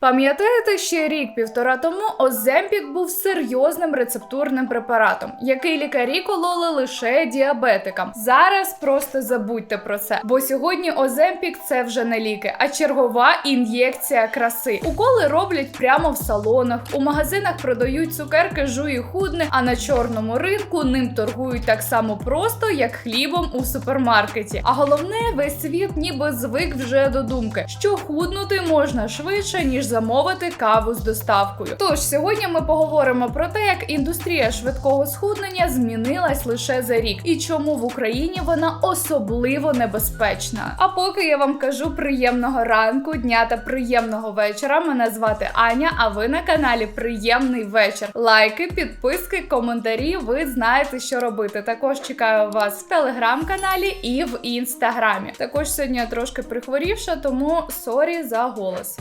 Пам'ятаєте, ще рік-півтора тому Оземпік був серйозним рецептурним препаратом, який лікарі кололи лише діабетикам. Зараз просто забудьте про це, бо сьогодні Оземпік це вже не ліки, а чергова ін'єкція краси. Уколи роблять прямо в салонах, у магазинах продають цукерки жуї худне, а на чорному ринку ним торгують так само просто, як хлібом у супермаркеті. А головне, весь світ ніби звик вже до думки, що худнути можна швидше ніж замовити каву з доставкою. Тож сьогодні ми поговоримо про те, як індустрія швидкого схуднення змінилась лише за рік, і чому в Україні вона особливо небезпечна. А поки я вам кажу приємного ранку, дня та приємного вечора. Мене звати Аня. А ви на каналі Приємний вечір. Лайки, підписки, коментарі. Ви знаєте, що робити. Також чекаю вас в телеграм-каналі і в інстаграмі. Також сьогодні я трошки прихворівша, тому сорі за голос.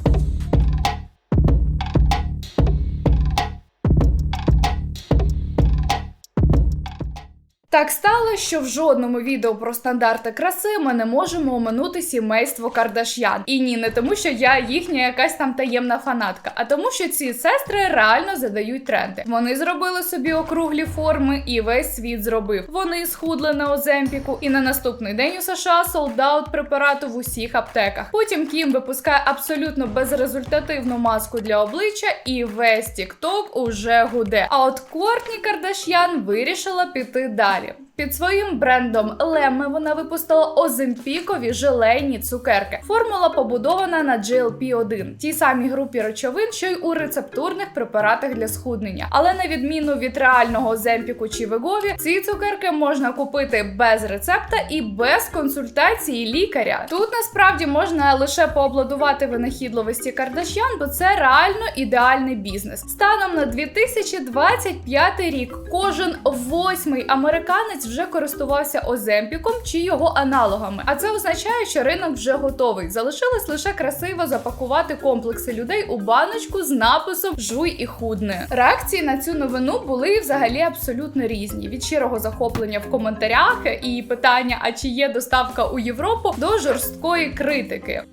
Так стало, що в жодному відео про стандарти краси ми не можемо оминути сімейство Кардаш'ян. І ні, не тому, що я їхня якась там таємна фанатка, а тому, що ці сестри реально задають тренди. Вони зробили собі округлі форми, і весь світ зробив. Вони схудли на Оземпіку, і на наступний день у США солдаут препарату в усіх аптеках. Потім Кім випускає абсолютно безрезультативну маску для обличчя, і весь TikTok уже гуде. А от Кортні Кардаш'ян вирішила піти далі. you. Під своїм брендом Лемме вона випустила оземпікові желейні цукерки. Формула побудована на GLP-1, тій самій групі речовин, що й у рецептурних препаратах для схуднення. Але на відміну від реального оземпіку чи вегові, ці цукерки можна купити без рецепта і без консультації лікаря. Тут насправді можна лише пообладувати винахідливості Кардашян, бо це реально ідеальний бізнес. Станом на 2025 рік кожен восьмий американець вже користувався Оземпіком чи його аналогами. А це означає, що ринок вже готовий. Залишилось лише красиво запакувати комплекси людей у баночку з написом Жуй і худне. Реакції на цю новину були взагалі абсолютно різні: від щирого захоплення в коментарях і питання, а чи є доставка у Європу, до жорсткої критики.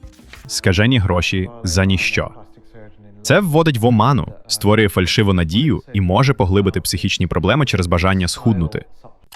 скажені гроші за ніщо. Це вводить в оману, створює фальшиву надію і може поглибити психічні проблеми через бажання схуднути.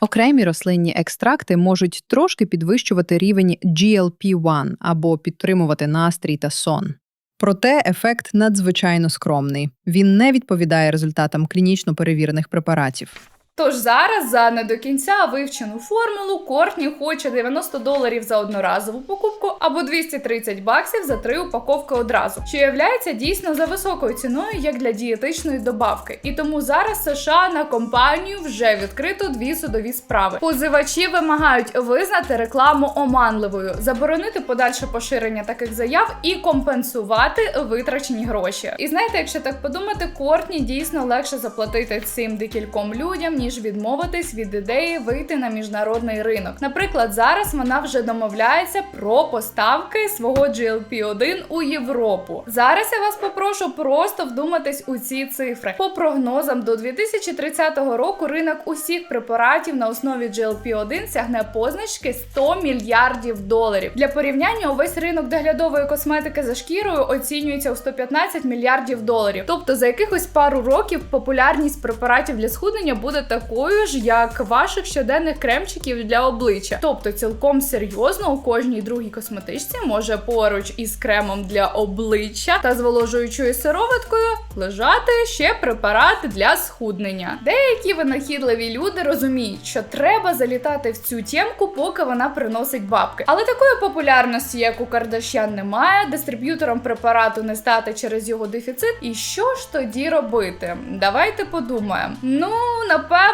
Окремі рослинні екстракти можуть трошки підвищувати рівень GLP-1 або підтримувати настрій та сон. Проте ефект надзвичайно скромний. Він не відповідає результатам клінічно перевірених препаратів. Тож зараз за не до кінця вивчену формулу Кортні хоче 90 доларів за одноразову покупку або 230 баксів за три упаковки одразу, що являється дійсно за високою ціною як для дієтичної добавки. І тому зараз США на компанію вже відкрито дві судові справи. Позивачі вимагають визнати рекламу оманливою, заборонити подальше поширення таких заяв і компенсувати витрачені гроші. І знаєте, якщо так подумати, Кортні дійсно легше заплатити цим декільком людям, ніж відмовитись від ідеї вийти на міжнародний ринок. Наприклад, зараз вона вже домовляється про поставки свого GLP-1 у Європу. Зараз я вас попрошу просто вдуматись у ці цифри. По прогнозам до 2030 року ринок усіх препаратів на основі GLP-1 сягне позначки 100 мільярдів доларів. Для порівняння увесь ринок доглядової косметики за шкірою оцінюється у 115 мільярдів доларів. Тобто за якихось пару років популярність препаратів для схуднення буде такою ж, як ваших щоденних кремчиків для обличчя. Тобто, цілком серйозно у кожній другій косметичці може поруч із кремом для обличчя та зволожуючою сироваткою лежати ще препарат для схуднення. Деякі винахідливі люди розуміють, що треба залітати в цю тємку, поки вона приносить бабки. Але такої популярності, як у Кардашян, немає. Дистриб'ютором препарату не стати через його дефіцит. І що ж тоді робити? Давайте подумаємо. Ну, напевно,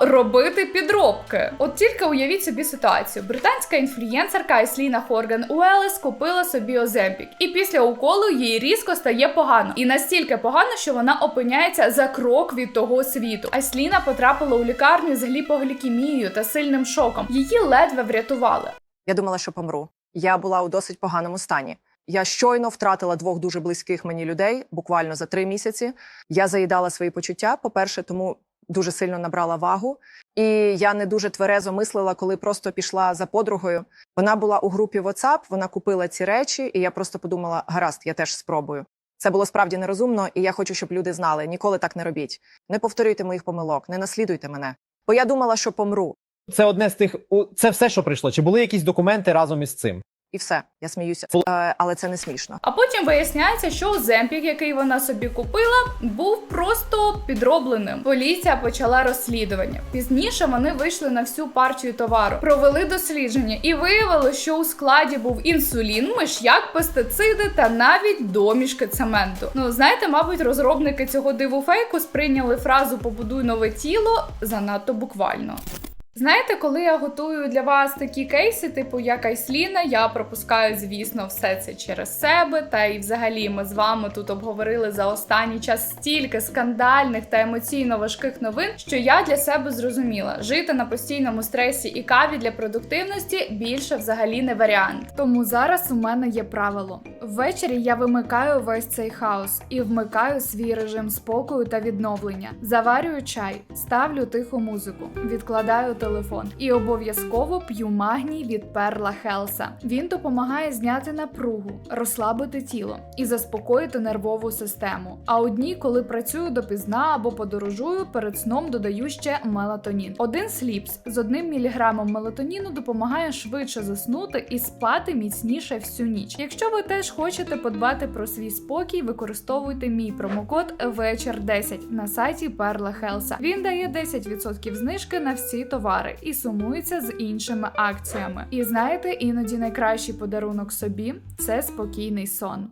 робити підробки. От тільки уявіть собі ситуацію: британська інфлюєнсерка Айсліна Хорган Уелес купила собі Оземпік, і після уколу їй різко стає погано. І настільки погано, що вона опиняється за крок від того світу. Айсліна потрапила у лікарню з гліпоглікемією та сильним шоком. Її ледве врятували. Я думала, що помру. Я була у досить поганому стані. Я щойно втратила двох дуже близьких мені людей, буквально за три місяці. Я заїдала свої почуття. По-перше, тому дуже сильно набрала вагу. І я не дуже тверезо мислила, коли просто пішла за подругою. Вона була у групі WhatsApp, вона купила ці речі, і я просто подумала: гаразд, я теж спробую. Це було справді нерозумно, і я хочу, щоб люди знали: ніколи так не робіть. Не повторюйте моїх помилок, не наслідуйте мене. Бо я думала, що помру, Це одне з тих. Це все, що прийшло. Чи були якісь документи разом із цим? І все. Я сміюся, Фу- Е, але це не смішно. А потім виясняється, що Оземпік, який вона собі купила, був просто підробленим. Поліція почала розслідування. Пізніше вони вийшли на всю партію товару, провели дослідження і виявили, що у складі був інсулін, миш'як, пестициди та навіть домішки цементу. Ну знаєте, мабуть, розробники цього диву фейку сприйняли фразу Побудуй нове тіло занадто буквально. Знаєте, коли я готую для вас такі кейси, типу як Айсліна, я пропускаю, звісно, все це через себе. Та і взагалі ми з вами тут обговорили за останній час стільки скандальних та емоційно важких новин, що я для себе зрозуміла, жити на постійному стресі і каві для продуктивності більше взагалі не варіант. Тому зараз у мене є правило: ввечері я вимикаю весь цей хаос і вмикаю свій режим спокою та відновлення. Заварюю чай, ставлю тиху музику, відкладаю телефон і обов'язково п'ю магній від Перла Хелса. Він допомагає зняти напругу, розслабити тіло і заспокоїти нервову систему. А у коли працюю допізна або подорожую, перед сном додаю ще мелатонін. Один сліпс з одним міліграмом мелатоніну допомагає швидше заснути і спати міцніше всю ніч. Якщо ви теж хочете подбати про свій спокій, використовуйте мій промокод вечір 10 на сайті Перла Хелса. Він дає 10% знижки на всі товари і сумується з іншими акціями. І знаєте, іноді найкращий подарунок собі це спокійний сон.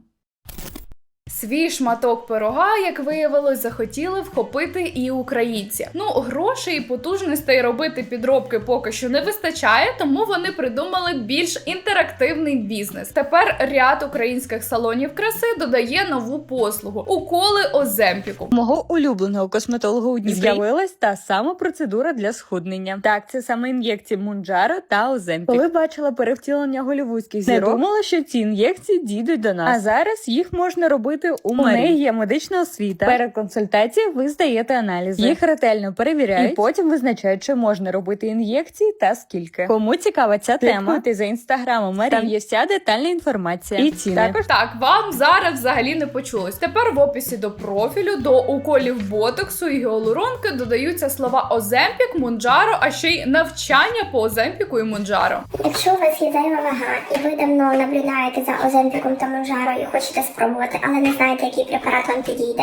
Свій шматок пирога, як виявилось, захотіли вхопити і українці. Ну, грошей і потужностей робити підробки поки що не вистачає, тому вони придумали більш інтерактивний бізнес. Тепер ряд українських салонів краси додає нову послугу уколи Оземпіку. Мого улюбленого косметолога у Дніпрі з'явилась та сама процедура для схуднення. Так, це саме ін'єкції Мунджаро та Оземпік. Коли бачила перевтілення голівудських Не думала, що ці ін'єкції дійдуть до нас. А зараз їх можна робити у, У неї неї є медична освіта. Перед консультацією ви здаєте аналізи. Їх ретельно перевіряють і потім визначають, чи можна робити ін'єкції та скільки. Кому цікава ця тема? Слідкуйте за інстаграмом Марі. Там є вся детальна інформація. І ціни. Також Так, вам зараз взагалі не почулось. Тепер в описі до профілю, до уколів ботоксу і гіалуронки додаються слова Оземпік, Мунджаро, а ще й навчання по Оземпіку і Мунджаро. Якщо у вас є зайва вага, і ви давно наблюдаєте за Оземпіком та Монжаро і хочете спробувати, але не знаєте, який препарат вам підійде,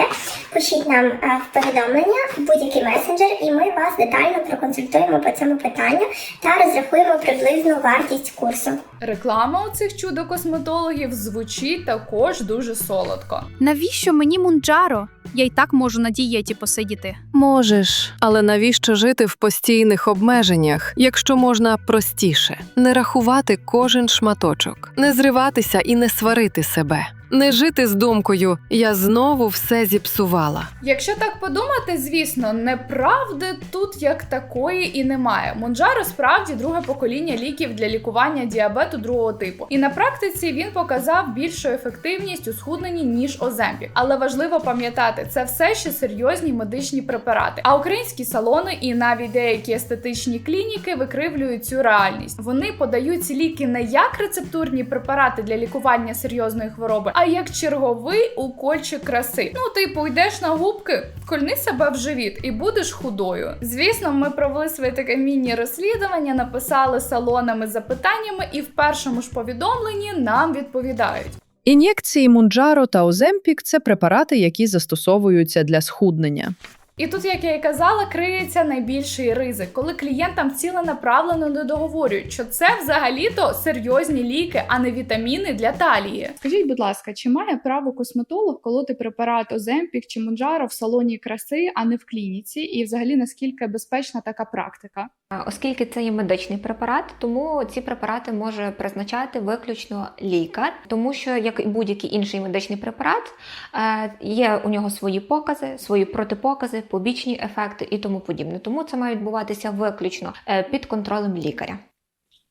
пишіть нам е, в повідомлення в будь-який месенджер, і ми вас детально проконсультуємо по цьому питанню та розрахуємо приблизну вартість курсу. Реклама у цих чудо-косметологів звучить також дуже солодко. Навіщо мені мунджаро? Я й так можу на дієті посидіти. Можеш, але навіщо жити в постійних обмеженнях, якщо можна простіше не рахувати кожен шматочок, не зриватися і не сварити себе, не жити з думкою Я знову все зіпсувала. Якщо так подумати, звісно, неправди тут як такої і немає. Монджаро справді друге покоління ліків для лікування діабету другого типу. І на практиці він показав більшу ефективність у схудненні, ніж Оземпік. Але важливо пам'ятати, це все ще серйозні медичні препарати. А українські салони і навіть деякі естетичні клініки викривлюють цю реальність. Вони подають ці ліки не як рецептурні препарати для лікування серйозної хвороби, а як черговий укольчик краси. Ну, типу, йдеш на губки, кольни себе в живіт і будеш худою. Звісно, ми провели своє таке міні-розслідування, написали салонами запитаннями, і в першому ж повідомленні нам відповідають. Ін'єкції Мунджаро та Оземпік це препарати, які застосовуються для схуднення. І тут, як я і казала, криється найбільший ризик, коли клієнтам ціленаправлено не договорюють, що це взагалі-то серйозні ліки, а не вітаміни для талії. Скажіть, будь ласка, чи має право косметолог колоти препарат Оземпік чи Монджаро в салоні краси, а не в клініці? І взагалі наскільки безпечна така практика? Оскільки це є медичний препарат, тому ці препарати може призначати виключно лікар, тому що як і будь-який інший медичний препарат, е, є у нього свої покази, свої протипокази, побічні ефекти і тому подібне. Тому це має відбуватися виключно е, під контролем лікаря.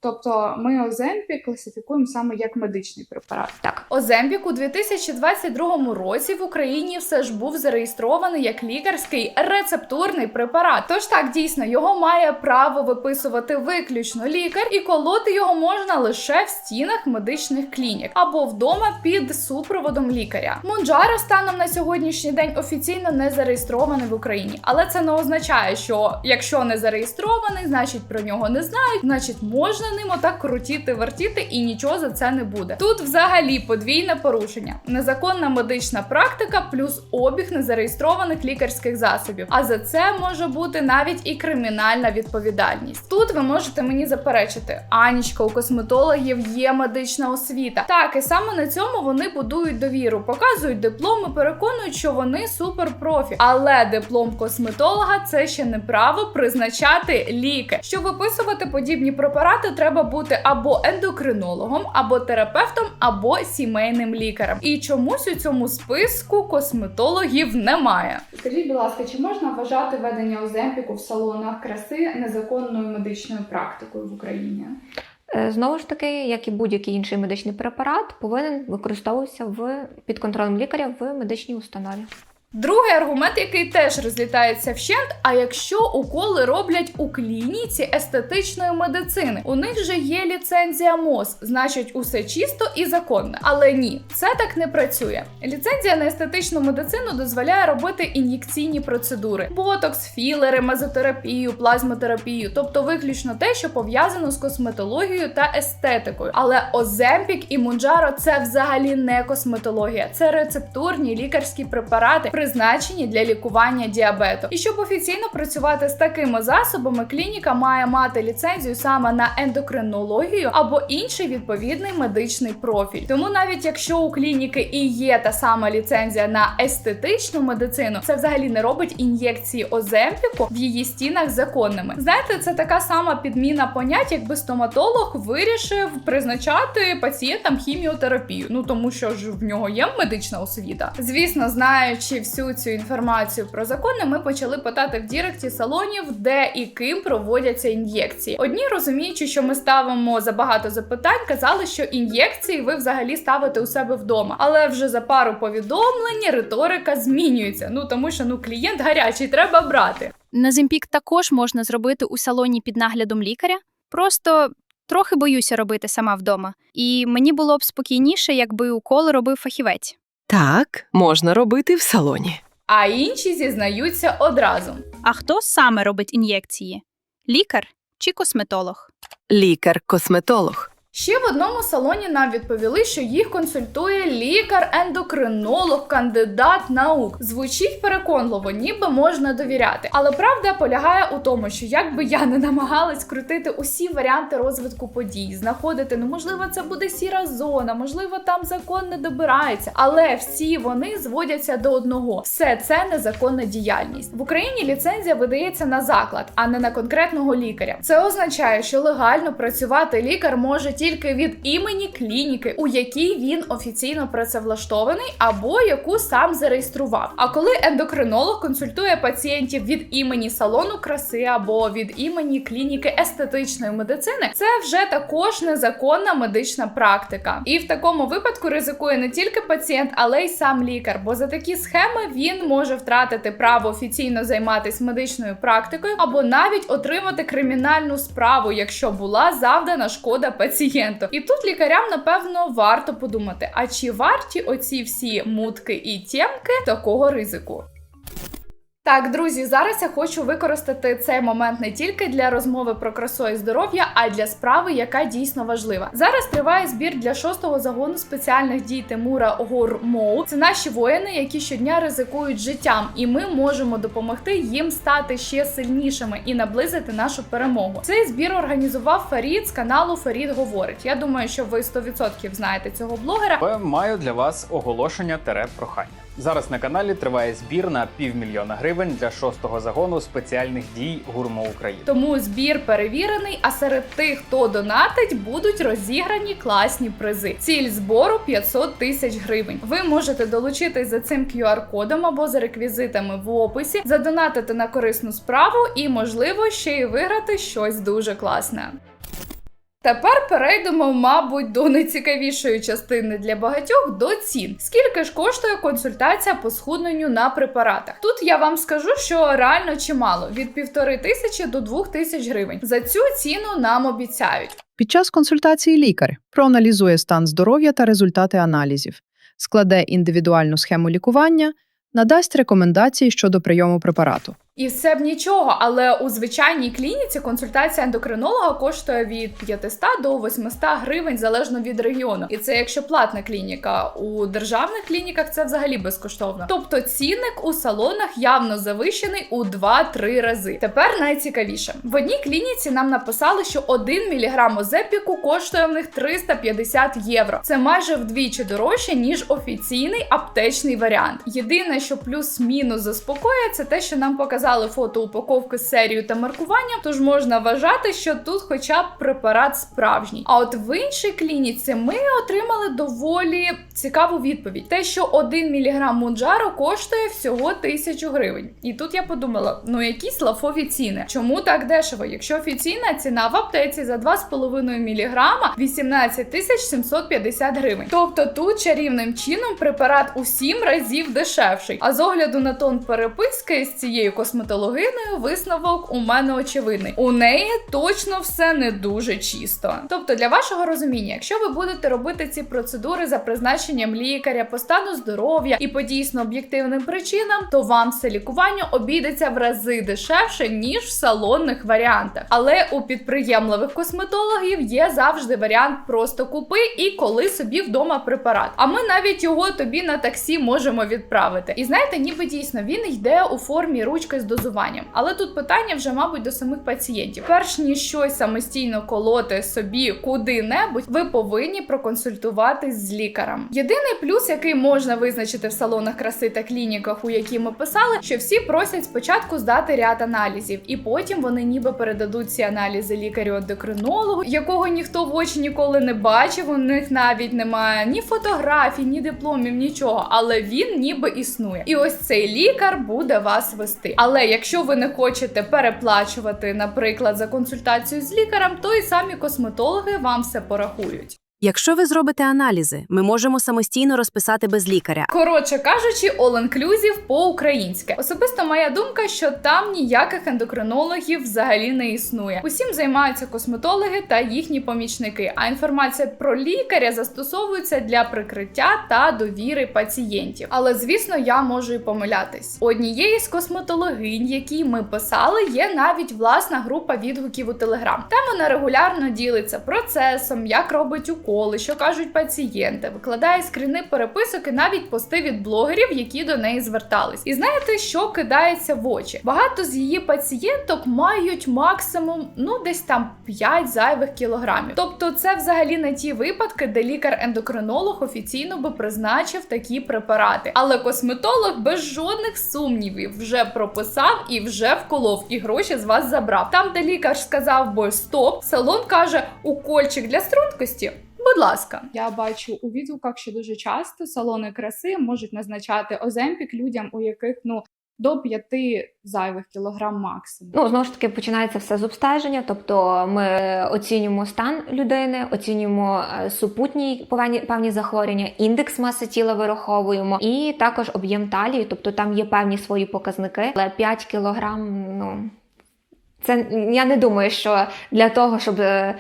Тобто ми Оземпік класифікуємо саме як медичний препарат. Так. Оземпік у 2022 році в Україні все ж був зареєстрований як лікарський рецептурний препарат. Тож так дійсно його має право виписувати виключно лікар, і колоти його можна лише в стінах медичних клінік або вдома під супроводом лікаря. Монджаро станом на сьогоднішній день офіційно не зареєстрований в Україні, але це не означає, що якщо не зареєстрований, значить про нього не знають, значить можна ним отак крутіти, вертіти і нічого за це не буде. Тут взагалі подвійне порушення: незаконна медична практика плюс обіг незареєстрованих лікарських засобів. А за це може бути навіть і кримінальна відповідальність. Тут ви можете мені заперечити, Анічка, у косметологів є медична освіта. Так, і саме на цьому вони будують довіру, показують дипломи, переконують, що вони суперпрофі. Але диплом косметолога це ще не право призначати ліки. Щоб виписувати подібні препарати, треба бути або ендокринологом, або терапевтом, або сімейним лікарем. І чомусь у цьому списку косметологів немає. Скажіть, будь ласка, чи можна вважати ведення оземпіку в салонах краси незаконною медичною практикою в Україні? Е, Знову ж таки, як і будь-який інший медичний препарат, повинен використовуватися в під контролем лікаря в медичній установі. Другий аргумент, який теж розлітається вщент, а якщо уколи роблять у клініці естетичної медицини, у них же є ліцензія МОЗ, значить усе чисто і законно. Але ні, це так не працює. Ліцензія на естетичну медицину дозволяє робити ін'єкційні процедури: ботокс, філери, мезотерапію, плазмотерапію, тобто виключно те, що пов'язано з косметологією та естетикою. Але Оземпік і Мунджаро це взагалі не косметологія, це рецептурні лікарські препарати, призначені для лікування діабету. І щоб офіційно працювати з такими засобами, клініка має мати ліцензію саме на ендокринологію або інший відповідний медичний профіль. Тому навіть якщо у клініки і є та сама ліцензія на естетичну медицину, це взагалі не робить ін'єкції оземпіку в її стінах законними. Знаєте, це така сама підміна понять, якби стоматолог вирішив призначати пацієнтам хіміотерапію. Ну тому що ж в нього є медична освіта. Звісно, знаючи всю цю інформацію про закони, ми почали питати в Діректі салонів, де і ким проводяться ін'єкції. Одні розуміючи, що ми ставимо забагато запитань, казали, що ін'єкції ви взагалі ставите у себе вдома. Але вже за пару повідомлень риторика змінюється. Ну тому що ну клієнт гарячий, треба брати. Назимпік також можна зробити у салоні під наглядом лікаря. Просто трохи боюся робити сама вдома. І мені було б спокійніше, якби укол робив фахівець. Так, можна робити в салоні. А інші зізнаються одразу. А хто саме робить ін'єкції? Лікар чи косметолог? Лікар-косметолог. Ще в одному салоні нам відповіли, що їх консультує лікар-ендокринолог, кандидат наук. Звучить переконливо, ніби можна довіряти. Але правда полягає у тому, що як би я не намагалась крутити усі варіанти розвитку подій, знаходити, ну можливо, це буде сіра зона, можливо, там закон не добирається, але всі вони зводяться до одного: все це незаконна діяльність. В Україні ліцензія видається на заклад, а не на конкретного лікаря. Це означає, що легально працювати лікар може тільки від імені клініки, у якій він офіційно працевлаштований або яку сам зареєстрував. А коли ендокринолог консультує пацієнтів від імені салону краси або від імені клініки естетичної медицини, це вже також незаконна медична практика. І в такому випадку ризикує не тільки пацієнт, але й сам лікар. Бо за такі схеми він може втратити право офіційно займатися медичною практикою або навіть отримати кримінальну справу, якщо була завдана шкода пацієнту. І тут лікарям напевно варто подумати: а чи варті оці всі мутки і тємки такого ризику? Так, друзі, зараз я хочу використати цей момент не тільки для розмови про красу і здоров'я, а й для справи, яка дійсно важлива. Зараз триває збір для шостого загону спеціальних дій Тимура Гормоу. Це наші воїни, які щодня ризикують життям, і ми можемо допомогти їм стати ще сильнішими і наблизити нашу перемогу. Цей збір організував Фарід з каналу Фарід говорить. Я думаю, що ви 100% знаєте цього блогера. Маю для вас оголошення тере прохання. Зараз на каналі триває збір на півмільйона гривень для шостого загону спеціальних дій Гурмо України. Тому збір перевірений, а серед тих, хто донатить, будуть розіграні класні призи. Ціль збору 500 тисяч гривень. Ви можете долучитись за цим QR-кодом або за реквізитами в описі, задонатити на корисну справу і, можливо, ще й виграти щось дуже класне. Тепер перейдемо, мабуть, до найцікавішої частини для багатьох до цін. Скільки ж коштує консультація по схудненню на препаратах? Тут я вам скажу, що реально чимало від півтори тисячі до двох тисяч гривень. За цю ціну нам обіцяють. Під час консультації лікар проаналізує стан здоров'я та результати аналізів, складе індивідуальну схему лікування, надасть рекомендації щодо прийому препарату. І все б нічого, але у звичайній клініці консультація ендокринолога коштує від 500 до 800 гривень залежно від регіону. І це якщо платна клініка. У державних клініках це взагалі безкоштовно. Тобто цінник у салонах явно завищений у 2-3 рази. Тепер найцікавіше в одній клініці нам написали, що 1 мг озепіку коштує в них 350 євро. Це майже вдвічі дорожче ніж офіційний аптечний варіант. Єдине, що плюс-мінус заспокоює, це те, що нам показали фото упаковки з серією та маркуванням, тож можна вважати, що тут хоча б препарат справжній. А от в іншій клініці ми отримали доволі цікаву відповідь: те, що 1 мг мунджару коштує всього 1000 гривень. І тут я подумала: ну якісь лафові ціни. Чому так дешево? Якщо офіційна ціна в аптеці за 2,5 мг 18 тисяч 750 гривень. Тобто тут чарівним чином препарат у 7 разів дешевший. А з огляду на тон переписки з цією косметологиною висновок у мене очевидний. У неї точно все не дуже чисто. Тобто, для вашого розуміння, якщо ви будете робити ці процедури за призначенням лікаря по стану здоров'я і по дійсно об'єктивним причинам, то вам все лікування обійдеться в рази дешевше, ніж в салонних варіантах. Але у підприємливих косметологів є завжди варіант просто купи і коли собі вдома препарат. А ми навіть його тобі на таксі можемо відправити. І знаєте, ніби дійсно він йде у формі ручки з дозуванням. Але тут питання вже, мабуть, до самих пацієнтів. Перш ніж щось самостійно колоти собі куди-небудь, ви повинні проконсультуватись з лікарем. Єдиний плюс, який можна визначити в салонах краси та клініках, у які ми писали, що всі просять спочатку здати ряд аналізів, і потім вони ніби передадуть ці аналізи лікарю-ендокринологу, якого ніхто в очі ніколи не бачив. У них навіть немає ні фотографій, ні дипломів, нічого. Але він ніби існує. І ось цей лікар буде вас вести. Але якщо ви не хочете переплачувати, наприклад, за консультацію з лікарем, то і самі косметологи вам все порахують. Якщо ви зробите аналізи, ми можемо самостійно розписати без лікаря. Коротше кажучи, all-inclusive по-українськи. Особисто моя думка, що там ніяких ендокринологів взагалі не існує. Усім займаються косметологи та їхні помічники. А інформація про лікаря застосовується для прикриття та довіри пацієнтів. Але звісно, я можу і помилятись. У Однієї з косметологинь, які ми писали, є навіть власна група відгуків у Телеграм. Там вона регулярно ділиться процесом, як робить уколи, що кажуть пацієнти, викладає скріни переписок і навіть пости від блогерів, які до неї звертались. І знаєте, що кидається в очі? Багато з її пацієнток мають максимум ну десь там 5 зайвих кілограмів. Тобто, це взагалі не ті випадки, де лікар-ендокринолог офіційно би призначив такі препарати. Але косметолог без жодних сумнівів вже прописав і вже вколов, і гроші з вас забрав. Там, де лікар сказав би стоп, салон каже укольчик для стрункості. Будь ласка, я бачу у відгуках, що дуже часто салони краси можуть назначати оземпік людям, у яких ну до 5 зайвих кілограм максимум. Ну, знову ж таки, починається все з обстеження, тобто ми оцінюємо стан людини, оцінюємо е, супутні певні, певні захворювання, індекс маси тіла вираховуємо, і також об'єм талії, тобто там є певні свої показники. Але 5 кілограм, ну це я не думаю, що для того, щоб е,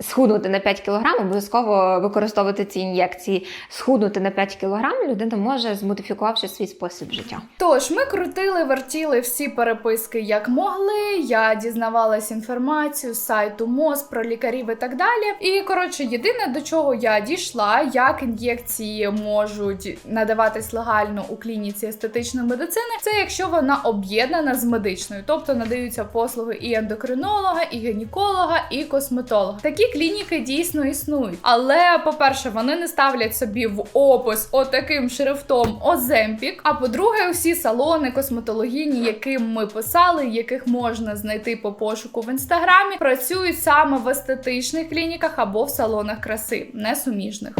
схуднути на 5 кг, обов'язково використовувати ці ін'єкції. Схуднути на 5 кг людина може, змодифікувавши свій спосіб життя. Тож ми крутили, вертіли всі переписки як могли. Я дізнавалась інформацію з сайту МОЗ про лікарів і так далі. І коротше, єдине до чого я дійшла, як ін'єкції можуть надаватись легально у клініці естетичної медицини, це якщо вона об'єднана з медичною, тобто надаються послуги і ендокринолога, і гінеколога, і косметолога. Такі клініки дійсно існують. Але, по-перше, вони не ставлять собі в опис отаким шрифтом Оземпік. А по-друге, усі салони косметологіні, яким ми писали, яких можна знайти по пошуку в інстаграмі, працюють саме в естетичних клініках або в салонах краси, несуміжних.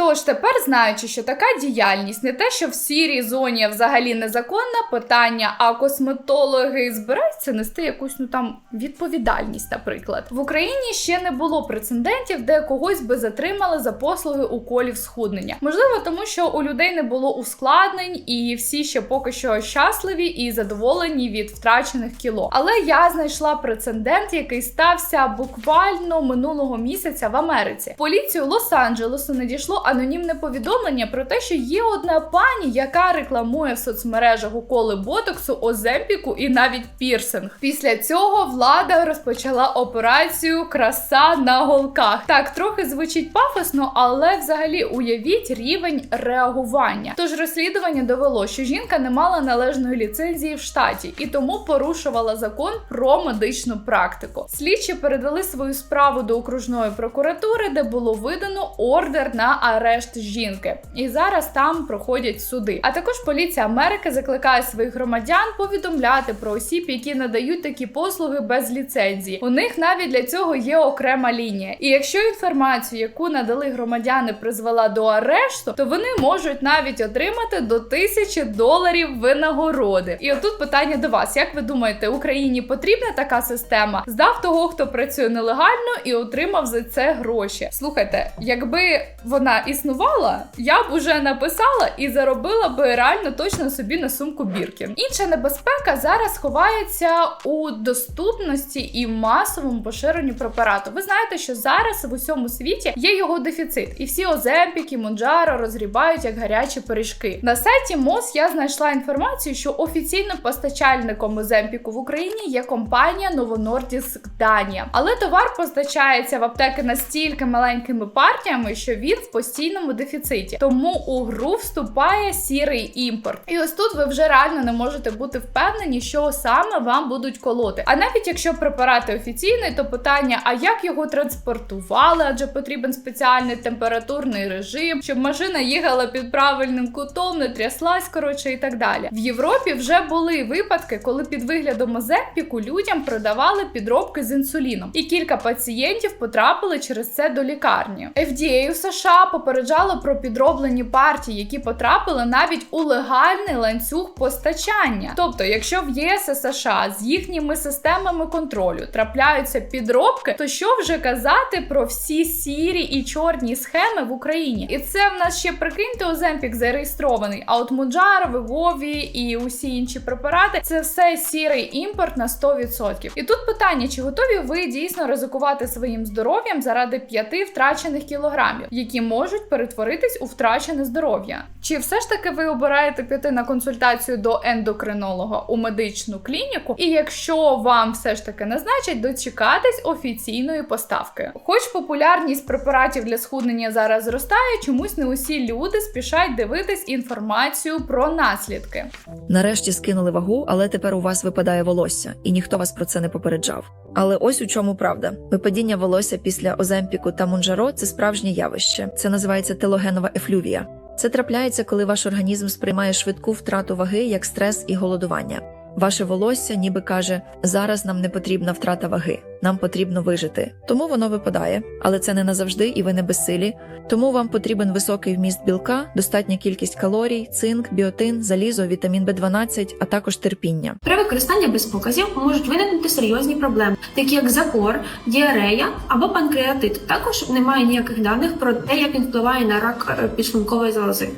Тож тепер, знаючи, що така діяльність не те, що в сірій зоні взагалі незаконна питання, а косметологи збираються нести якусь ну там відповідальність, наприклад, в Україні ще не було прецедентів, де когось би затримали за послуги уколів схуднення. Можливо, тому що у людей не було ускладнень, і всі ще поки що щасливі і задоволені від втрачених кіло. Але я знайшла прецедент, який стався буквально минулого місяця в Америці. Поліцію Лос-Анджелесу надійшло анонімне повідомлення про те, що є одна пані, яка рекламує в соцмережах уколи ботоксу, оземпіку і навіть пірсинг. Після цього влада розпочала операцію Краса на голках. Так трохи звучить пафосно, але взагалі уявіть рівень реагування. Тож розслідування довело, що жінка не мала належної ліцензії в штаті і тому порушувала закон про медичну практику. Слідчі передали свою справу до окружної прокуратури, де було видано ордер на арешт жінки. І зараз там проходять суди. А також поліція Америки закликає своїх громадян повідомляти про осіб, які надають такі послуги без ліцензії. У них навіть для цього є окрема лінія. І якщо інформацію, яку надали громадяни, призвела до арешту, то вони можуть навіть отримати до тисячі доларів винагороди. І отут питання до вас: як ви думаєте, Україні потрібна така система? Здав того, хто працює нелегально, і отримав за це гроші. Слухайте, якби вона існувала, я б уже написала і заробила би реально точно собі на сумку бірки. Інша небезпека зараз ховається у доступності і масовому поширенню препарату. Ви знаєте, що зараз в усьому світі є його дефіцит, і всі оземпіки, Монджаро розгрібають як гарячі пиріжки. На сайті МОЗ я знайшла інформацію, що офіційним постачальником оземпіку в Україні є компанія Nordisk Данія. Але товар постачається в аптеки настільки маленькими партіями, що він в постійному дефіциті. Тому у гру вступає сірий імпорт. І ось тут ви вже реально не можете бути впевнені, що саме вам будуть колоти. А навіть якщо препарати офіційні, то питання: а як його транспортували? Адже потрібен спеціальний температурний режим, щоб машина їхала під правильним кутом, не тряслась, коротше, і так далі. В Європі вже були випадки, коли під виглядом оземпіку людям продавали підробки з інсуліном, і кілька пацієнтів потрапили через це до лікарні. FDA у США попереджало про підроблені партії, які потрапили навіть у легальний ланцюг постачання. Тобто, якщо в ЄС і США з їхніми системами контролю трапляються підробки, то що вже казати про всі сірі і чорні схеми в Україні? І це в нас ще прикиньте, Оземпік зареєстрований. А от Муджар, Вегові і усі інші препарати це все сірий імпорт на 100%. І тут питання: чи готові ви дійсно ризикувати своїм здоров'ям заради п'яти втрачених кілограмів, які можуть перетворитись у втрачене здоров'я? Чи все ж таки ви обираєте піти на консультацію до ендокринолога у медичну клініку? І якщо вам все ж таки назначать, дочекатись офіційної поставки? Хоч популярність препаратів для схуднення зараз зростає, чомусь не усі люди спішать дивитись інформацію про наслідки. Нарешті скинули вагу, але тепер у вас випадає волосся, і ніхто вас про це не попереджав. Але ось у чому правда: випадіння волосся після оземпіку та мунжаро це справжнє явище. Це називається телогенова ефлювія. Це трапляється, коли ваш організм сприймає швидку втрату ваги як стрес і голодування. Ваше волосся ніби каже: зараз нам не потрібна втрата ваги, нам потрібно вижити. Тому воно випадає, але це не назавжди, і ви не безсилі. Тому вам потрібен високий вміст білка, достатня кількість калорій, цинк, біотин, залізо, вітамін Б12, а також терпіння. При використанні без показів можуть виникнути серйозні проблеми, такі як запор, діарея або панкреатит. Також немає ніяких даних про те, як він впливає на рак е, підшлункової залози.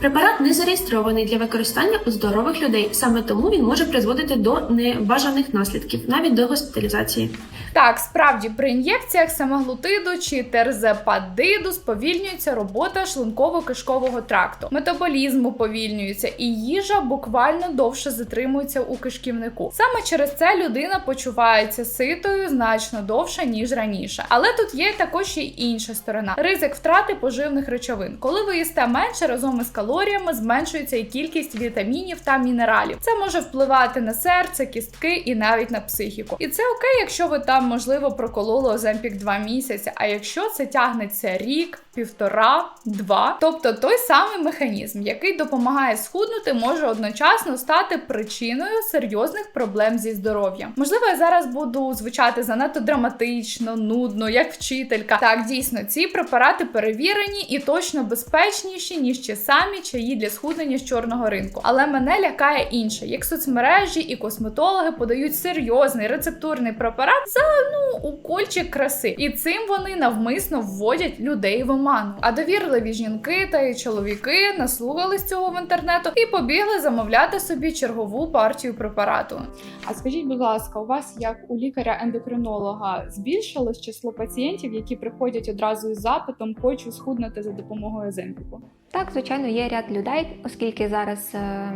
Препарат не зареєстрований для використання у здорових людей, саме тому він може призводити до небажаних наслідків, навіть до госпіталізації. Так, справді при ін'єкціях самоглутиду чи терзепадиду сповільнюється робота шлунково-кишкового тракту, метаболізм уповільнюється, і їжа буквально довше затримується у кишківнику. Саме через це людина почувається ситою значно довше ніж раніше. Але тут є також і інша сторона: ризик втрати поживних речовин. Коли ви їсте менше разом із калоріями, зменшується і кількість вітамінів та мінералів. Це може впливати на серце, кістки і навіть на психіку. І це окей, якщо ви там можливо прокололи Оземпік 2 місяці. А якщо це тягнеться рік, півтора-два. Тобто той самий механізм, який допомагає схуднути, може одночасно стати причиною серйозних проблем зі здоров'ям. Можливо, я зараз буду звучати занадто драматично, нудно, як вчителька. Так, дійсно, ці препарати перевірені і точно безпечніші, ніж ті самі чаї для схуднення з чорного ринку. Але мене лякає інше, як соцмережі і косметологи подають серйозний рецептурний препарат за ну укольчик краси, і цим вони навмисно вводять людей в оману. А довірливі жінки та й чоловіки наслухались цього в інтернету і побігли замовляти собі чергову партію препарату. А скажіть, будь ласка, у вас як у лікаря-ендокринолога збільшилось число пацієнтів, які приходять одразу із запитом хочу схуднути за допомогою земпіку? Так, звичайно, є ряд людей, оскільки зараз е,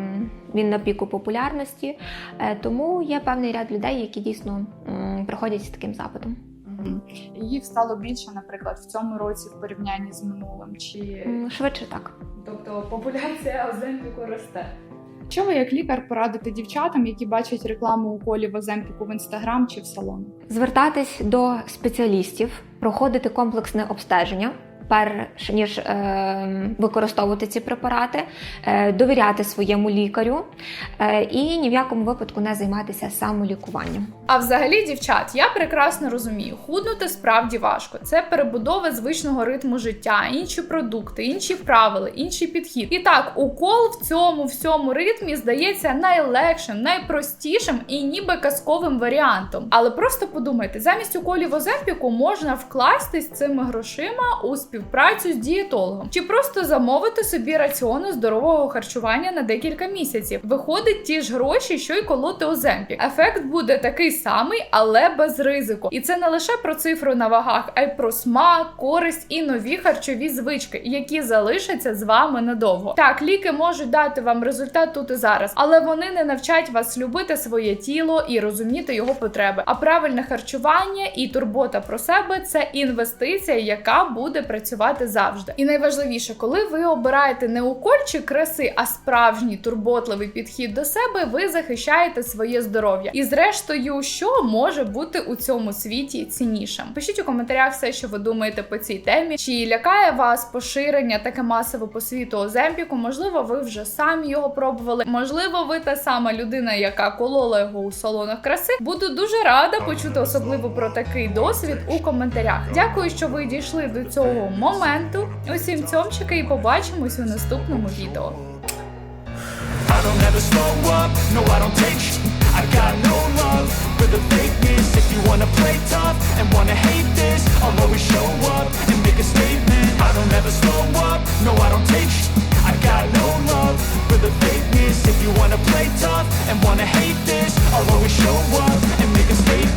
він на піку популярності, е, тому є певний ряд людей, які дійсно приходять з таким запитом. Їх стало більше, наприклад, в цьому році в порівнянні з минулим. Чи Швидше так. тобто популяція оземпіку росте? Що ви як лікар порадите дівчатам, які бачать рекламу уколів оземпіку в інстаграм чи в салон? Звертатись до спеціалістів, проходити комплексне обстеження. Перш ніж е, використовувати ці препарати, е, довіряти своєму лікарю е, і ні в якому випадку не займатися самолікуванням. А взагалі, дівчат, я прекрасно розумію, худнути справді важко. Це перебудова звичного ритму життя, інші продукти, інші правила, інший підхід. І так, укол в цьому всьому ритмі здається найлегшим, найпростішим і ніби казковим варіантом. Але просто подумайте, замість уколів Оземпіку можна вкластись цими грошима у співпрацю з дієтологом, чи просто замовити собі раціону здорового харчування на декілька місяців. Виходить ті ж гроші, що й колоти Оземпік. Ефект буде такий самий, але без ризику. І це не лише про цифру на вагах, а й про смак, користь і нові харчові звички, які залишаться з вами надовго. Так, ліки можуть дати вам результат тут і зараз, але вони не навчать вас любити своє тіло і розуміти його потреби. А правильне харчування і турбота про себе це інвестиція, яка буде працювати завжди. І найважливіше, коли ви обираєте не укольчик краси, а справжній турботливий підхід до себе, ви захищаєте своє здоров'я. І зрештою, що може бути у цьому світі ціннішим? Пишіть у коментарях все, що ви думаєте по цій темі. Чи лякає вас поширення таке масове по світу Оземпіку? Можливо, ви вже самі його пробували. Можливо, ви та сама людина, яка колола його у салонах краси. Буду дуже рада почути особливо про такий досвід у коментарях. Дякую, що ви дійшли до цього моменту. Усім цьомчики, і побачимось у наступному відео. If you wanna play tough and wanna hate this I'll always show up and make a statement